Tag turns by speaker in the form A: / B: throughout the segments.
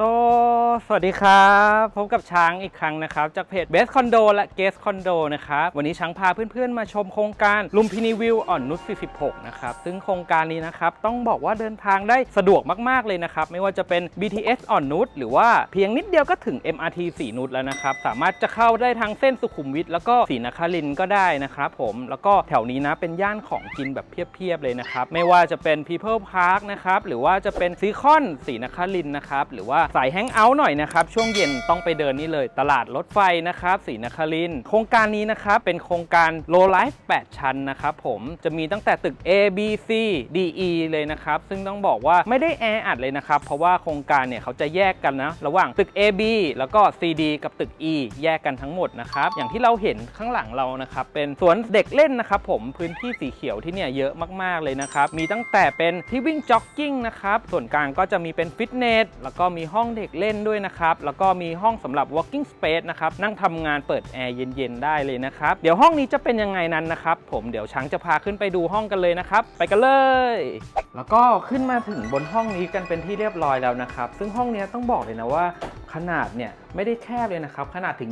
A: โล สวัสดีครับพบกับช้างอีกครั้งนะครับ จากเพจ Best Condo และ Guest Condo นะครับ วันนี้ช้างพาเพื่อนๆ มาชมโครงการลุมพินีวิวอ่อนนุช 46 นะครับ ซึ่งโครงการนี้นะครับ ต้องบอกว่าเดินทางได้สะดวกมากๆเลยนะครับ ไม่ว่าจะเป็น BTS อ่อนนุช หรือว่าเพียงนิดเดียวก็ถึง MRT สีนุชแล้วนะครับ สามารถจะเข้าได้ทางเส้นสุขุมวิทแล้วก็ศรีนครินทร์ก็ได้นะครับผมแล้วก็แถวนี้นะเป็นย่านของกินแบบเพียบๆเลยนะครับไม่ว่าจะเป็น People Park นะครับหรือว่าจะเป็นซีคอนศรีนครินทร์นะครับหรือว่าสายแฮงเอาท์หน่อยนะครับ ช่วงเย็นต้องไปเดินนี่เลย ตลาดรถไฟนะครับศรีนครินโครงการนี้นะครับ เป็นโครงการ Low Life 8ชั้นนะครับผมจะมีตั้งแต่ตึก A B C D E เลยนะครับ ซึ่งต้องบอกว่าไม่ได้แออัดเลยนะครับ เพราะว่าโครงการเนี่ยเขาจะแยกกันนะ ระหว่างตึก A B แล้วก็ C D กับตึก E แยกกันทั้งหมดนะครับ อย่างที่เราเห็นข้างหลังเรานะครับ เป็นสวนเด็กเล่นนะครับผมพื้นที่สีเขียวที่เนี่ยเยอะมากๆเลยนะครับ มีตั้งแต่เป็นที่วิ่งจ็อกกิ้งนะครับ ส่วนกลางก็จะมีเป็นฟิตเนสแล้วก็มีห้องเด็กเล่นด้วยนะครับ แล้วก็มีห้องสำหรับ walking space นะครับ นั่งทำงานเปิดแอร์เย็นๆ ได้เลยนะครับ เดี๋ยวห้องนี้จะเป็นยังไงนั้นนะครับ ผมเดี๋ยวช้างจะพาขึ้นไปดูห้องกันเลยนะครับ ไปกันเลย แล้วก็ขึ้นมาถึงบนห้องนี้กันเป็นที่เรียบร้อยแล้วนะครับ ซึ่งห้องนี้ต้องบอกเลยนะว่าขนาดเนี่ยไม่ได้แคบเลยนะครับ ขนาดถึง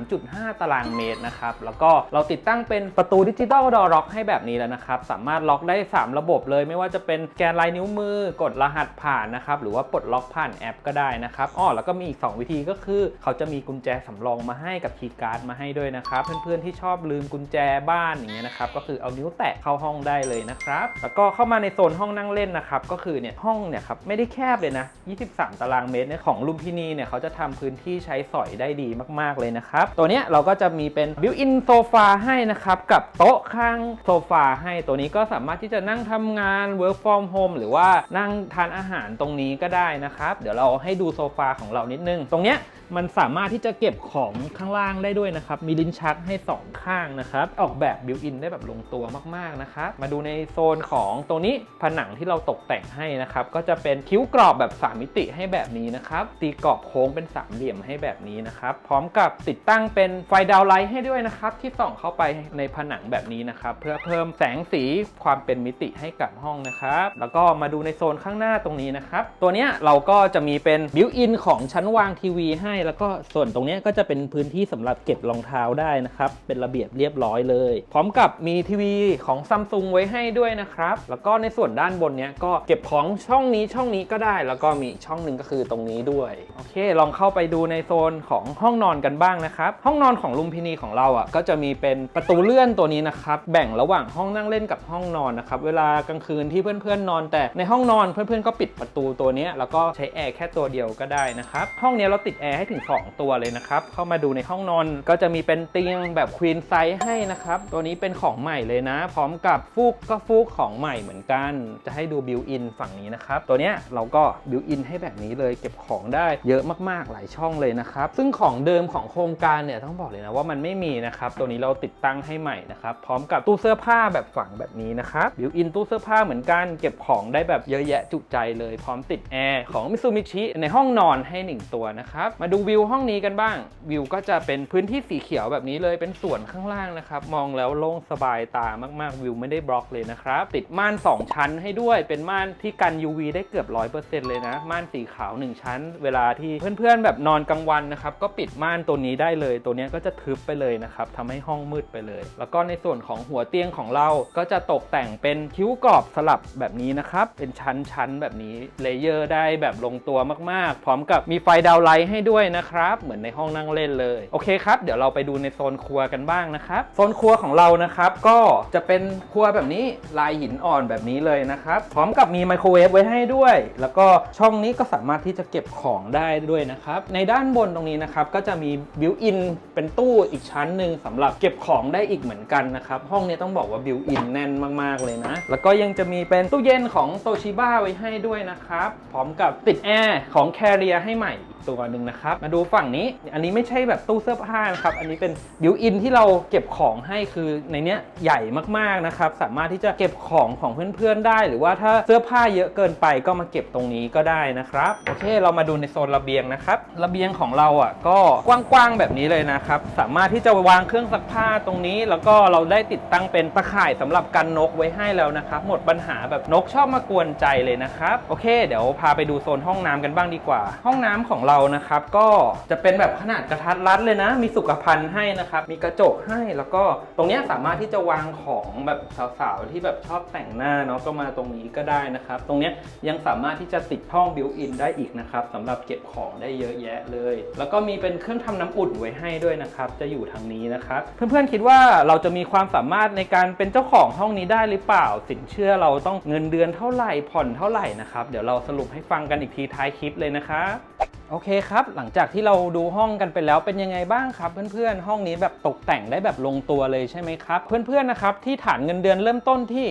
A: 23.5 ตารางเมตรนะครับ แล้วก็เราติดตั้งเป็นประตูดิจิตอลดอร็อกให้แบบนี้แล้วนะครับ สามารถล็อกได้ 3 ระบบเลย ไม่ว่าจะเป็นแกนลายนิ้วมือ กดรหัสผ่านนะครับ หรือว่าปลดล็อกผ่านแอปก็ได้นะครับอ้อแล้วก็มีอีก 2 วิธีก็คือ เขาจะมีกุญแจสำรองมาให้กับคีย์การ์ดมาให้ด้วยนะครับ เพื่อนๆที่ชอบลืมกุญแจบ้านอย่างเงี้ยนะครับก็คือเอานิ้วแตะเข้าห้องได้เลยนะครับแล้วก็เข้ามาในโซนห้องนั่งเล่นนะครับก็คือเนี่ยห้องเนี่ยครับไม่ได้แคบเลยนะ 23 ตารางเมตรเนี่ยของลุมพินีเนี่ยเขาจะทำพื้นที่ที่ใช้สอยได้ดีมาก ๆ เลยนะครับ ตัวนี้เราก็จะมีเป็นบิวอินโซฟาให้นะครับ กับโต๊ะข้างโซฟาให้ตัวนี้ก็สามารถที่จะนั่งทำงาน work from home หรือว่านั่งทานอาหารตรงนี้ก็ได้นะครับ เดี๋ยวเราให้ดูโซฟาของเรานิดนึง ตรงเนี้ยมันสามารถที่จะเก็บของข้างล่างได้ด้วยนะครับ มีลิ้นชักให้ 2 ข้างนะครับ ออกแบบบิวอินได้แบบลงตัวมากๆนะครับ มาดูในโซนของตรงนี้ผนังที่เราตกแต่งให้นะครับ ก็จะเป็นคิ้วกรอบแบบ 3 มิติให้แบบนี้นะครับ ตีกรอบโค้งเป็นสามเหลี่ยมให้แบบนี้นะครับ พร้อมกับติดตั้งเป็นไฟดาวไลท์ให้ด้วยนะครับ ที่ส่องเข้าไปในผนังแบบนี้นะครับ เพื่อเพิ่มแสงสีความเป็นมิติให้กับห้องนะครับ แล้วก็มาดูในโซนข้างหน้าตรงนี้นะครับ ตัวเนี้ยเราก็จะมีเป็นบิวอินของชั้นวางทีวีให้ แล้วก็ส่วนตรงเนี้ยก็จะเป็นพื้นที่สำหรับเก็บรองเท้าได้นะครับ เป็นระเบียบเรียบร้อยเลย พร้อมกับมีทีวีของซัมซุงไว้ให้ด้วยนะครับ แล้วก็ในส่วนด้านบนเนี้ยก็เก็บของช่องนี้ช่องนี้ก็ได้ แล้วก็มีช่องหนึ่งก็คือตรงนี้ด้วย โอเค ลองเข้าไปดูในโซนของห้องนอนกันบ้างนะครับ ห้องนอนของลุมพินีของเราอะก็จะมีเป็นประตูเลื่อนตัวนี้นะครับ แบ่งระหว่างห้องนั่งเล่นกับห้องนอนนะครับ เวลากลางคืนที่เพื่อนๆนอน แต่ในห้องนอนเพื่อนๆก็ปิดประตูตัวนี้แล้วก็ใช้แอร์แค่ตัวเดียวก็ได้นะครับ ห้องนี้เราติดแอร์ให้ถึง 2 ตัวเลยนะครับ เข้ามาดูในห้องนอนก็จะมีเป็นเตียงแบบควีนไซส์ให้นะครับ ตัวนี้เป็นของใหม่เลยนะ พร้อมกับฟูกก็ฟูกของใหม่เหมือนกัน จะให้ดูบิวอินฝั่งนี้นะครับ ตัวเนี้ยเราก็บิวอินให้แบบนี้เลยเก็บของได้เยอะมากๆหลายช่องเลยนะครับ ซึ่งของเดิมของโครงการเนี่ยต้องบอกเลยนะว่ามันไม่มีนะครับตัวนี้เราติดตั้งให้ใหม่นะครับพร้อมกับตู้เสื้อผ้าแบบฝังแบบนี้นะครับบิวอินตู้เสื้อผ้าเหมือนกันเก็บของได้แบบเยอะแยะจุใจเลยพร้อมติดแอร์ของมิซูมิชิในห้องนอนให้หนึ่งตัวนะครับมาดูวิวห้องนี้กันบ้างวิวก็จะเป็นพื้นที่สีเขียวแบบนี้เลยเป็นส่วนข้างล่างนะครับมองแล้วโล่งสบายตามากๆวิวไม่ได้บล็อกเลยนะครับติดม่าน 2 ชั้นให้ด้วยเป็นม่านที่กัน UV ได้เกือบ 100%เลยนะม่านสีขาว 1 ชั้น เวลาที่เพื่อนๆแบบนอนกลางวันนะครับก็ปิดม่านตัวนี้ได้เลย ตัวนี้ก็จะทึบไปเลยนะครับทำให้ห้องมืดไปเลย แล้วก็ในส่วนของหัวเตียงของเราก็จะตกแต่งเป็นคิ้วกรอบสลับแบบนี้นะครับ เป็นชั้นๆแบบนี้เลเยอร์ได้แบบลงตัวมากๆ พร้อมกับมีไฟดาวไลท์ให้ด้วยนะครับ เหมือนในห้องนั่งเล่นเลยโอเคครับ เดี๋ยวเราไปดูในโซนครัวกันบ้างนะครับโซนครัวของเรานะครับก็จะเป็นครัวแบบนี้ลายหินอ่อนแบบนี้เลยนะครับพร้อมกับมีไมโครเวฟไว้ให้ด้วย แล้วก็ช่องนี้ก็สามารถที่จะเก็บของได้ด้วยนะครับในด้านานบนตรงนี้นะครับก็จะมีบิวอินเป็นตู้อีกชั้นหนึ่งสำหรับเก็บของได้อีกเหมือนกันนะครับห้องนี้ต้องบอกว่าบิวอินแน่นมากๆเลยนะ แล้วก็ยังจะมีเป็นตู้เย็นของโตชิบ้าไว้ให้ด้วยนะครับพร้อมกับติดแอร์ของแคเรียให้ใหม่ตัวหนึ่งนะครับ มาดูฝั่งนี้ อันนี้ไม่ใช่แบบตู้เสื้อผ้านะครับ อันนี้เป็นบิวอินที่เราเก็บของให้คือในเนี้ยใหญ่มากๆนะครับ สามารถที่จะเก็บของของเพื่อนๆได้ หรือว่าถ้าเสื้อผ้าเยอะเกินไปก็มาเก็บตรงนี้ก็ได้นะครับ โอเค เรามาดูในโซนระเบียงนะครับ ระเบียงของเราอะก็กว้างๆแบบนี้เลยนะครับ สามารถที่จะวางเครื่องซักผ้าตรงนี้ แล้วก็เราได้ติดตั้งเป็นตะข่ายสำหรับกันนกไว้ให้แล้วนะครับ หมดปัญหาแบบนกชอบมากวนใจเลยนะครับ โอเค เดี๋ยวพาไปดูโซนห้องน้ำกันบ้างดีกว่า ห้องน้ำของเรานะครับ ก็จะเป็นแบบขนาดกระทัดรัดเลยนะ มีสุขภัณฑ์ให้นะครับ มีกระจกให้แล้วก็ตรงนี้สามารถที่จะวางของแบบสาวๆที่แบบชอบแต่งหน้าเนาะก็มาตรงนี้ก็ได้นะครับ ตรงนี้ยังสามารถที่จะติดห้องบิวอินได้อีกนะครับสำหรับเก็บของได้เยอะแยะเลย แล้วก็มีเป็นเครื่องทำน้ำอุ่นไว้ให้ด้วยนะครับ จะอยู่ทางนี้นะครับ เพื่อนๆคิดว่าเราจะมีความสามารถในการเป็นเจ้าของห้องนี้ได้หรือเปล่า สินเชื่อเราต้องเงินเดือนเท่าไหร่ผ่อนเท่าไหร่นะครับ เดี๋ยวเราสรุปให้ฟังกันอีกทีท้ายคลิปเลยนะครับ โอเคครับ หลังจากที่เราดูห้องกันไปแล้วเป็นยังไงบ้างครับเพื่อนๆ ห้องนี้แบบตกแต่งได้แบบลงตัวเลยใช่ไหมครับ เพื่อนๆนะครับที่ฐานเงินเดือนเริ่มต้นที่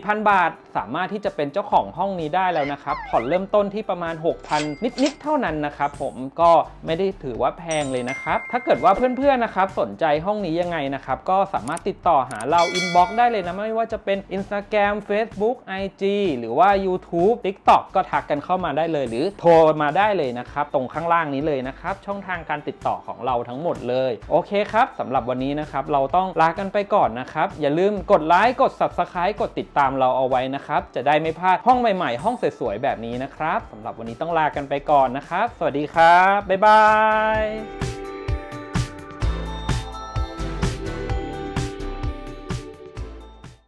A: 14,000 บาท สามารถที่จะเป็นเจ้าของห้องนี้ได้แล้วนะครับผ่อนเริ่มต้นที่ประมาณ 6,000 นิดๆเท่านั้นนะครับผมก็ไม่ได้ถือว่าแพงเลยนะครับ ถ้าเกิดว่าเพื่อนๆนะครับสนใจห้องนี้ยังไงนะครับก็สามารถติดต่อหาเราอินบ็อกซ์ได้เลยนะไม่ว่าจะเป็น Instagram Facebook IG หรือว่า YouTube TikTok ก็ทักกันเข้ามาได้เลย หรือโทรมาได้เลยนะครับ ตรงข้างล่างนี้เลยนะครับ ช่องทางการติดต่อของเราทั้งหมดเลย โอเคครับสำหรับวันนี้นะครับ เราต้องลากันไปก่อนนะครับ อย่าลืมกดไลค์กด Subscribe กดติดตามเราเอาไว้นะครับ จะได้ไม่พลาดห้องใหม่ๆ ห้องสวยๆแบบนี้นะครับสำหรับวันนี้ต้องลากันไปก่อนนะครับ สวัสดีครับบ๊ายบาย